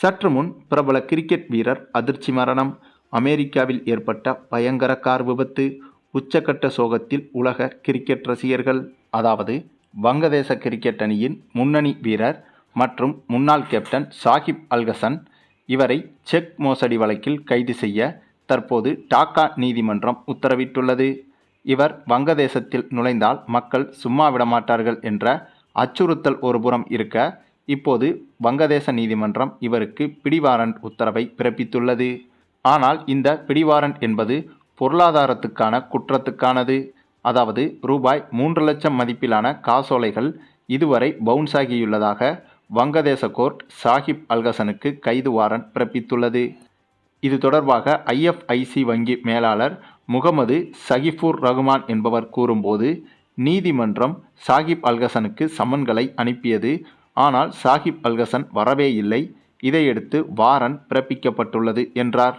சற்று முன் பிரபல கிரிக்கெட் வீரர் அதிர்ச்சி மரணம். அமெரிக்காவில் ஏற்பட்ட பயங்கர கார் விபத்து உச்சக்கட்ட சோகத்தில் உலக கிரிக்கெட் ரசிகர்கள் அதாவது வங்கதேச கிரிக்கெட் அணியின் முன்னணி வீரர் மற்றும் முன்னாள் கேப்டன் சாகிப் அல்கசன் இவரை செக் மோசடி வழக்கில் கைது செய்ய தற்போது டாக்கா நீதிமன்றம் உத்தரவிட்டுள்ளது. இவர் வங்கதேசத்தில் நுழைந்தால் மக்கள் சும்மா விடமாட்டார்கள் என்ற அச்சுறுத்தல் ஒருபுறம் இருக்க இப்போது வங்கதேச நீதிமன்றம் இவருக்கு பிடிவாரண்ட் உத்தரவை பிறப்பித்துள்ளது. ஆனால் இந்த பிடிவாரண்ட் என்பது பொருளாதாரத்துக்கான குற்றத்துக்கானது. அதாவது ரூபாய் மூன்று லட்சம் மதிப்பிலான காசோலைகள் இதுவரை பவுன்ஸ் ஆகியுள்ளதாக வங்கதேச கோர்ட் சாஹிப் அல்கசனுக்கு கைது வாரண்ட் பிறப்பித்துள்ளது. இது தொடர்பாக ஐஎஃப்ஐசி வங்கி மேலாளர் முகமது சகிஃபூர் ரகுமான் என்பவர் கூறும்போது நீதிமன்றம் சாகிப் அல்கசனுக்கு சம்மன்களை அனுப்பியது ஆனால் சாஹிப் அல்கசன் வரவே இல்லை. இதையடுத்து வாரன் பிறப்பிக்கப்பட்டுள்ளது என்றார்.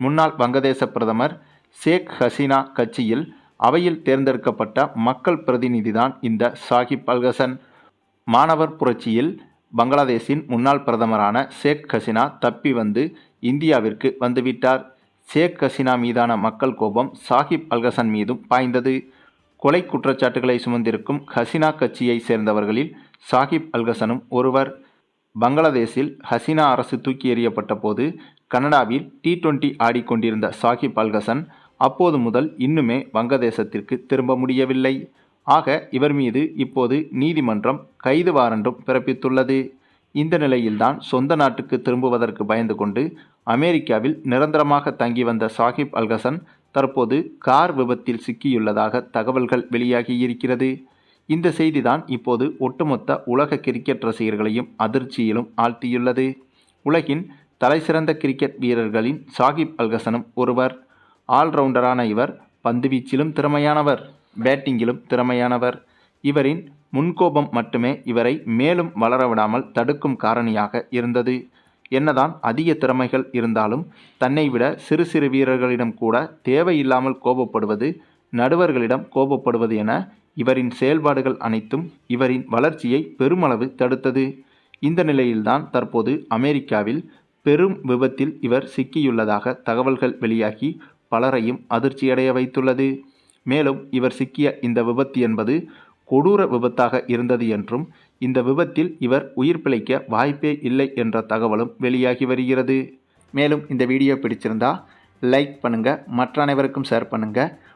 முன்னாள் வங்கதேச பிரதமர் ஷேக் ஹசீனா கட்சியில் அவையில் தேர்ந்தெடுக்கப்பட்ட மக்கள் பிரதிநிதிதான் இந்த சாஹிப் அல்கசன் மாணவர் புரட்சியில் பங்களாதேஷின் முன்னாள் பிரதமரான ஷேக் ஹசீனா தப்பி வந்து இந்தியாவிற்கு வந்துவிட்டார். ஷேக் ஹசீனா மீதான மக்கள் கோபம் சாஹிப் அல்கசன் மீதும் பாய்ந்தது. கொலை குற்றச்சாட்டுகளை சுமந்திருக்கும் ஹசீனா கட்சியை சேர்ந்தவர்களில் சாகிப் அல்கசனும் ஒருவர் பங்களாதேஷில் ஹசீனா அரசு தூக்கி எறியப்பட்ட போது கனடாவில் டி டுவெண்டி ஆடிக்கொண்டிருந்த சாகிப் அல்கசன் அப்போது முதல் இன்னுமே வங்கதேசத்திற்கு திரும்ப முடியவில்லை. ஆக இவர் மீது இப்போது நீதிமன்றம் கைது வாரண்டும் பிறப்பித்துள்ளது. இந்த நிலையில்தான் சொந்த நாட்டுக்கு திரும்புவதற்கு பயந்து கொண்டு அமெரிக்காவில் நிரந்தரமாக தங்கி வந்த சாகிப் அல்கசன் தற்போது கார் விபத்தில் சிக்கியுள்ளதாக தகவல்கள் வெளியாகியிருக்கிறது இந்த செய்திதான் இப்போது ஒட்டுமொத்த உலக கிரிக்கெட் ரசிகர்களையும் அதிர்ச்சியிலும் ஆழ்த்தியுள்ளது. உலகின் தலைசிறந்த கிரிக்கெட் வீரர்களின் சாகிப் அல்கசனும் ஒருவர். ஆல்ரவுண்டரான இவர் பந்துவீச்சிலும் திறமையானவர் பேட்டிங்கிலும் திறமையானவர். இவரின் முன்கோபம் மட்டுமே இவரை மேலும் வளரவிடாமல் தடுக்கும் காரணியாக இருந்தது. என்னதான் அதிக திறமைகள் இருந்தாலும் தன்னை விட சிறு சிறு வீரர்களிடம் கூட தேவையில்லாமல் கோபப்படுவது நடுவர்களிடம் கோபப்படுவது என இவரின் செயல்பாடுகள் அனைத்தும் இவரின் வளர்ச்சியை பெருமளவு தடுத்தது. இந்த நிலையில்தான் தற்போது அமெரிக்காவில் பெரும் விபத்தில் இவர் சிக்கியுள்ளதாக தகவல்கள் வெளியாகி பலரையும் அதிர்ச்சியடைய வைத்துள்ளது. மேலும் இவர் சிக்கிய இந்த விபத்து என்பது கொடூர விபத்தாக இருந்தது என்றும் இந்த விபத்தில் இவர் உயிர் பிழைக்க வாய்ப்பே இல்லை என்ற தகவலும் வெளியாகி வருகிறது. மேலும் இந்த வீடியோ பிடிச்சிருந்தா லைக் பண்ணுங்கள் மற்ற அனைவருக்கும் ஷேர் பண்ணுங்கள்